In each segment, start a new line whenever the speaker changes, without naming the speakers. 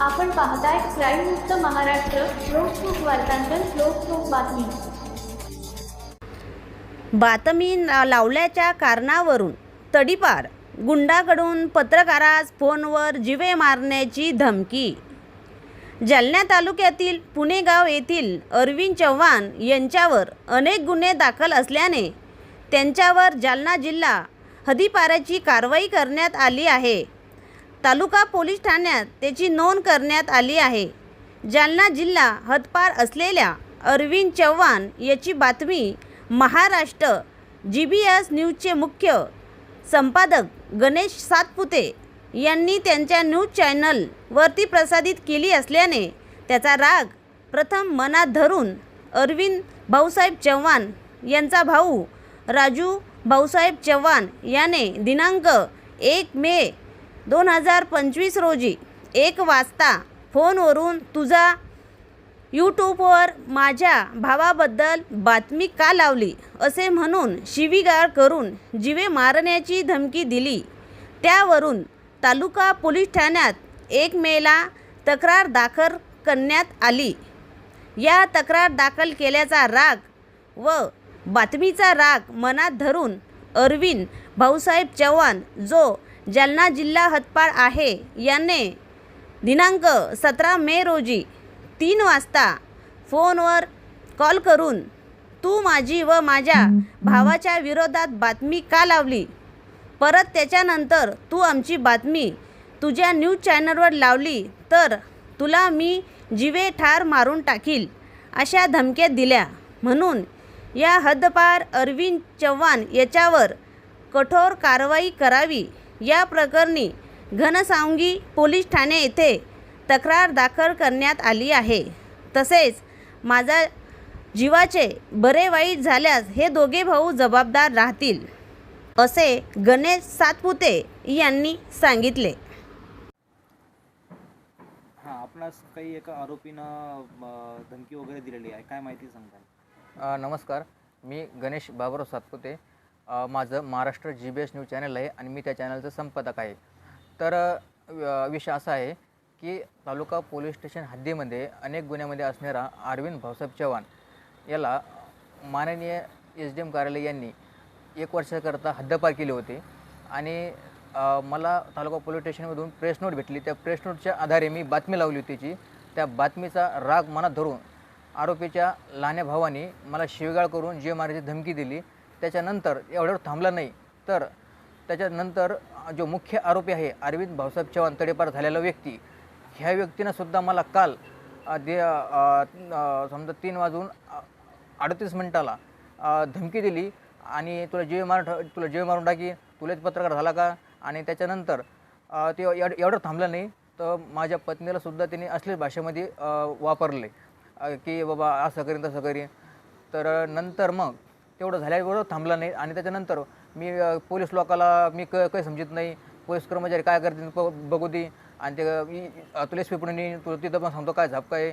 आपण पाहताय क्राईममुक्त महाराष्ट्र लोकसुख वार्तांकन लोकसुख बातमी.
बातमी लावल्याच्या कारणावरून तडीपार गुंडाकडून पत्रकारास फोनवर जिवे मारण्याची धमकी. जालना तालुक्यातील पुणेगाव येथील अरविंद चव्हाण यांच्यावर अनेक गुन्हे दाखल असल्याने त्यांच्यावर जालना जिल्हा हदीपाराची कारवाई करण्यात आली आहे. तालुका पोलीस ठाण्यात त्याची नोंद करण्यात आली आहे. जालना जिल्हा हदपार असलेल्या अरविंद चव्हाण याची बातमी महाराष्ट्र जी बी एस न्यूजचे मुख्य संपादक गणेश सातपुते यांनी त्यांच्या न्यूज चॅनलवरती प्रसारित केली असल्याने त्याचा राग प्रथम मनात धरून अरविंद भाऊसाहेब चव्हाण यांचा भाऊ राजू भाऊसाहेब चव्हाण याने दिनांक एक मे दोन हजार पंचवीस रोजी एक वाजता फोनवरून तुझा यूट्यूबवर माझ्या भावाबद्दल बातमी का लावली? असे म्हणून शिवीगाळ करून जिवे मारण्याची धमकी दिली. त्यावरून तालुका पोलीस ठाण्यात एक मेला तक्रार दाखल करण्यात आली. या तक्रार दाखल केल्याचा राग व बातमीचा राग मनात धरून अरविंद भाऊसाहेब चव्हाण जो जालना जिल्हा हतपाळ आहे याने दिनांक सतरा मे रोजी तीन वाजता फोनवर कॉल करून तू माझी व माझ्या भावाच्या विरोधात बातमी का लावली? परत त्याच्यानंतर तू आमची बातमी तुझ्या न्यूज चॅनलवर लावली तर तुला मी जिवे ठार मारून टाकील अशा धमक्या दिल्या. म्हणून या हद्दपार अरविंद चव्हाण याच्यावर कठोर कारवाई करावी. या प्रकरणी घनसावंगी पोलीस ठाणे येथे तक्रार दाखल करण्यात आली आहे. तसेच माझा जीवाचे बरे वाईट झाल्यास हे दोघे भाऊ जबाबदार राहतील असे गणेश सातपुते यांनी सांगितले.
हां आपणास काही एका आरोपीनं अ, धमकी वगैरे दिलेली आहे. काय माहिती
अ, नमस्कार. मी गणेश बाबुराव सातपुते माझं Maharashtra G B S news channel आहे आणि मी त्या चॅनलचं संपादक आहे. तर विषय असा आहे की तालुका पोलीस स्टेशन हद्दीमध्ये अनेक गुन्ह्यामध्ये असणारा अरविंद भाऊसाहेब चव्हाण याला माननीय एस डी एम कार्यालय यांनी एक वर्षाकरता हद्दपार केली होती आणि मला तालुका पोलीस स्टेशनमधून प्रेस नोट भेटली. त्या प्रेस नोटच्या आधारे मी बातमी लावली होती त्याची त्या बातमीचा राग मनात धरून आरोपीच्या लहान्या भावाने मला शिवगाळ करून जीव मारायची धमकी दिली त्याच्यानंतर एवढ्यावर थांबला नाही तर त्याच्यानंतर जो मुख्य आरोपी आहे अरविंद भाऊसाहेब चव्हाण तडेपार झालेला व्यक्ती ह्या व्यक्तीनं सुद्धा मला काल दे समजा तीन वाजून अडतीस मिनटाला धमकी दिली आणि तुला जीव मार तुला जीव मारून टाकी तुलाच पत्रकार झाला का? आणि त्याच्यानंतर ते एवढं एवढं थांबलं नाही तर माझ्या पत्नीलासुद्धा तिने असलेच भाषेमध्ये वापरले की बाबा असं करीन तसं करीन. तर नंतर मग तेवढं झाल्याबरोबर थांबलं नाही. आणि त्याच्यानंतर मी पोलीस लोकाला मी क काही समजत नाही. पोलीस कर्मचारी काय करतील प बघू दे. आणि ते मी तुला एस पी तुला तिथं पण सांगतो काय झाप काय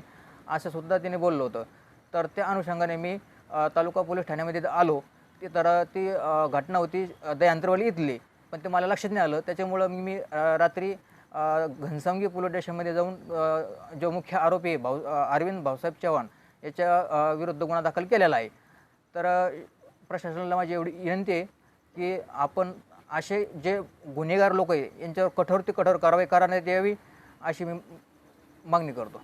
असं सुद्धा तिने बोललं होतं. तर त्या अनुषंगाने मी तालुका पोलीस ठाण्यामध्ये आलो. ते तर ती घटना होती दयांतरवाली इथली. पण ते मला लक्षात नाही आलं. त्याच्यामुळं मी मी रात्री अ, घनसावंगी पोलीस स्टेशनमध्ये जाऊन जो मुख्य आरोपी आहे भाऊ अरविंद भाऊसाहेब चव्हाण याच्या विरुद्ध गुन्हा दाखल केलेला आहे. तर प्रशासनाला माझी एवढी विनंती आहे की आपण असे जे गुन्हेगार लोक आहे यांच्यावर कठोर ते कठोर कारवाई करण्यात यावी अशी मी मागणी करतो.